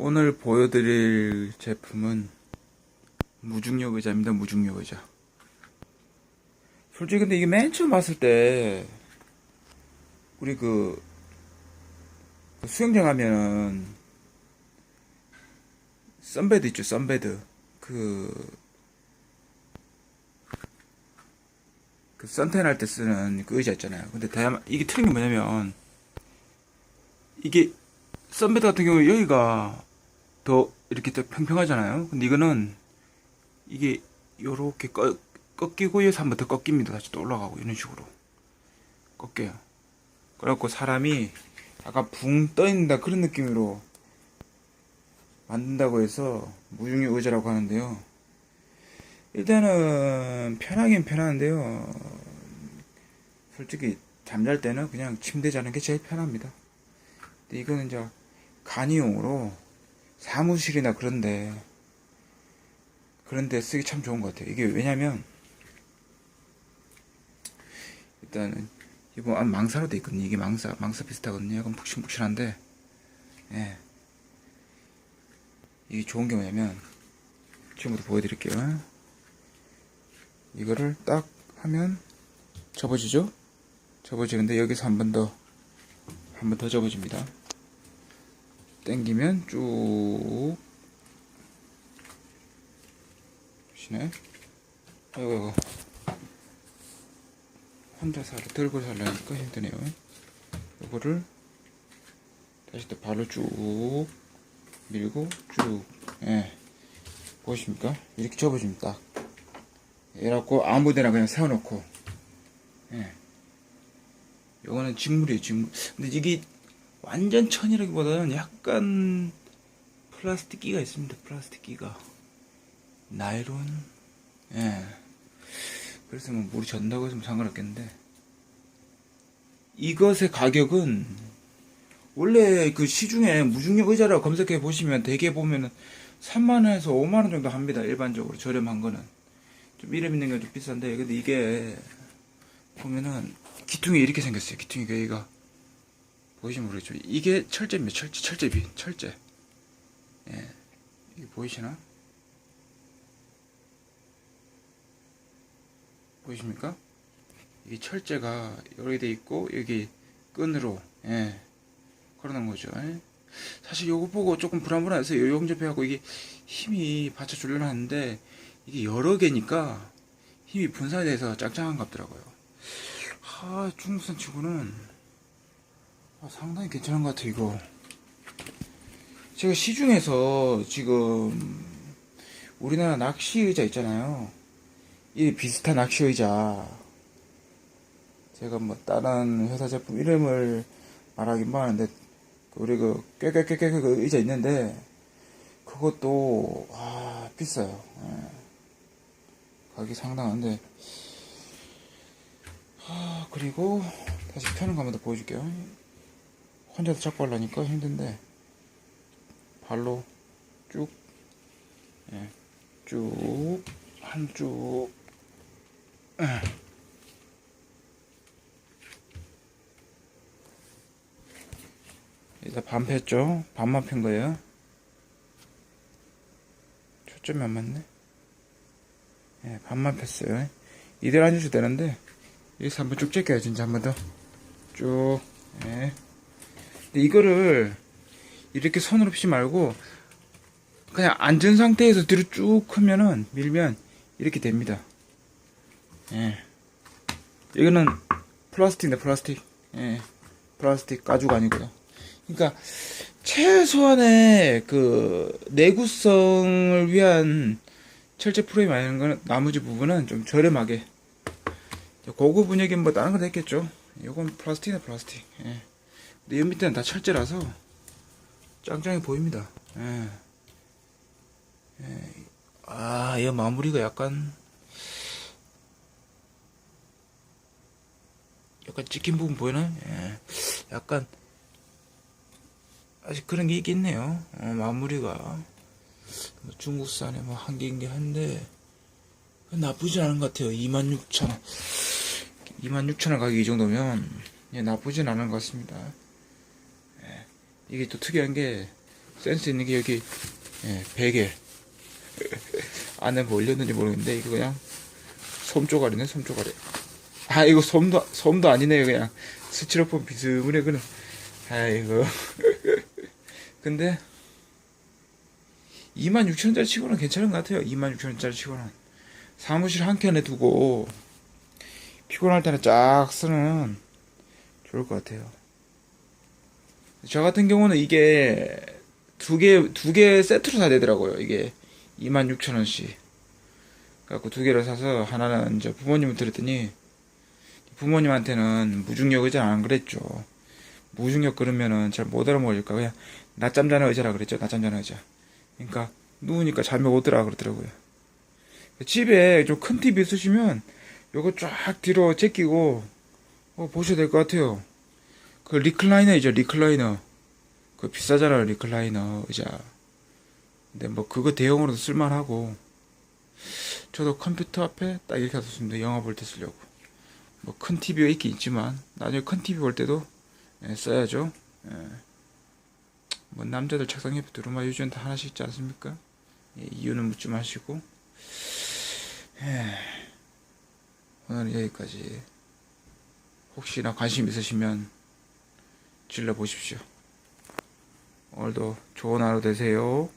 오늘 보여드릴 제품은 무중력 의자입니다. 무중력 의자. 솔직히 근데 이게 맨 처음 봤을 때 우리 그, 그 수영장 가면은 썬베드 있죠. 썬베드. 그, 그 선탠 할때 쓰는 그 의자 있잖아요. 근데 다양 이게 틀린 게 뭐냐면 이게 썬베드 같은 경우 여기가 더 이렇게 더 평평하잖아요. 근데 이거는 이게 요렇게 꺾, 꺾이고 여기서 한 번 더 꺾입니다. 다시 또 올라가고 이런 식으로 꺾여요. 그래갖고 사람이 약간 붕 떠있는다 그런 느낌으로 만든다고 해서 무중력 의자라고 하는데요. 일단은 편하긴 편한데요. 솔직히 잠잘 때는 그냥 침대 자는 게 제일 편합니다. 근데 이거는 이제 간이용으로 사무실이나 그런데 그런데 쓰기 참 좋은 것 같아요. 이게 왜냐면 일단은 이거 아, 망사로 돼 있거든요. 이게 망사 망사 비슷하거든요. 약간 푹신푹신한데 예 이게 좋은 게 뭐냐면 지금부터 보여드릴게요. 이거를 딱 하면 접어지죠? 접어지는데 여기서 한 번 더 한 번 더 접어집니다. 당기면 쭉 보시네. 아이고 아이고 혼자 살아 들고 살려니까 힘드네요. 이거를 다시 또 발로 쭉 밀고 쭉 예. 보이십니까? 이렇게 접어줍니다. 이래갖고 아무데나 그냥 세워놓고 예. 요거는 직물이에요 직물 근데 이게 완전 천이라기보다는 약간 플라스틱 끼가 있습니다 플라스틱 끼가. 나이론? 예. 그래서 뭐 물이 젖는다고 해서 뭐 상관없겠는데. 이것의 가격은 원래 그 시중에 무중력 의자라고 검색해 보시면 대개 보면은 3만원에서 5만원 정도 합니다 일반적으로 저렴한 거는. 좀 이름 있는 게 좀 비싼데 근데 이게 보면은 기퉁이 이렇게 생겼어요 기퉁이 여기가 보이시면 모르겠죠. 이게 철제입니다. 철제 철제비 철제. 예. 이게 보이시나? 보이십니까? 이게 철제가 여기 돼 있고 여기 끈으로 예 걸어놓은 거죠. 예. 사실 요거 보고 조금 불안불안해서 요 용접해갖고 이게 힘이 받쳐주려고 하는데 이게 여러 개니까 힘이 분산이 돼서 짱짱한 것 같더라고요. 아, 중국산 치고는 아, 상당히 괜찮은 것 같아요, 이거. 제가 시중에서 지금 우리나라 낚시 의자 있잖아요. 이 비슷한 낚시 의자. 제가 뭐 다른 회사 제품 이름을 말하긴 뭐하는데 우리 그 꾀꾀꾀꾀 그 의자 있는데 그것도 아 비싸요. 예. 가격이 상당한데 아 그리고 다시 펴는 거 한번 더 보여줄게요 혼자서 잡고 하려니까 힘든데 발로 쭉 예, 쭉, 한쭉, 예. 일단 반 폈죠? 반만 편 거예요. 초점이 안 맞네. 예, 반만 폈어요. 이대로 앉으셔도 되는데, 여기서 한번 쭉 제껴요, 진짜 한 번 더. 쭉, 예. 근데 이거를 이렇게 손으로 피지 말고, 그냥 앉은 상태에서 뒤로 쭉 하면은, 밀면, 이렇게 됩니다. 예. 이거는 플라스틱인데, 플라스틱. 예. 플라스틱 가죽 아니고요. 그러니까, 최소한의 그, 내구성을 위한 철제 프레임 아닌 거는 나머지 부분은 좀 저렴하게 고급 분위기는 뭐 다른 거 됐겠죠 이건 플라스틱이네 플라스틱 예. 근데 이 밑에는 다 철제라서 짱짱해 보입니다 예. 예. 아, 이 마무리가 약간 약간 찍힌 부분 보이나요? 예. 약간 아직 그런 게 있겠네요 어, 마무리가 뭐 중국산에 뭐 한개인 게 한데 나쁘진 않은 것 같아요. 26,000원. 26,000원 가격 이 정도면 예, 나쁘진 않은 것 같습니다. 예, 이게 또 특이한 게 센스 있는 게 여기 예, 베개. 안에 뭐 올렸는지 모르겠는데 이거 그냥 솜조가리네 솜조가리. 아 이거 솜도 솜도 아니네요 그냥. 스티로폼 비스무리 그는 아이고. 근데 26,000원짜리 치고는 괜찮은 것 같아요 26,000원짜리 치고는. 사무실 한 켠에 두고 피곤할 때는 쫙 쓰는 좋을 것 같아요 저 같은 경우는 이게 두 개, 두 개 세트로 사야 되더라고요. 이게 26,000원씩. 그래갖고 두 개를 사서 하나는 이제 부모님을 드렸더니 부모님한테는 무중력 의자 안 그랬죠. 무중력 그러면은 잘 못 알아먹을까. 그냥 낮잠 자는 의자라 그랬죠. 낮잠 자는 의자. 그러니까 누우니까 잠이 오더라 그러더라고요. 집에 좀 큰 TV 있으시면 요거 쫙 뒤로 제끼고 어, 보셔야 될 것 같아요. 그 리클라이너 이죠. 리클라이너. 그 비싸잖아요. 리클라이너 의자. 근데 뭐 그거 대용으로도 쓸만하고 저도 컴퓨터 앞에 딱 이렇게 뒀습니다. 영화 볼 때 쓰려고. 뭐 큰 TV가 있긴 있지만 나중에 큰 TV 볼 때도 예, 써야죠. 예. 뭐 남자들 책상 옆에 두루마 유전 다 하나씩 있지 않습니까? 예, 이유는 묻지 마시고 예. 오늘은 여기까지 혹시나 관심 있으시면 질러 보십시오. 오늘도 좋은 하루 되세요.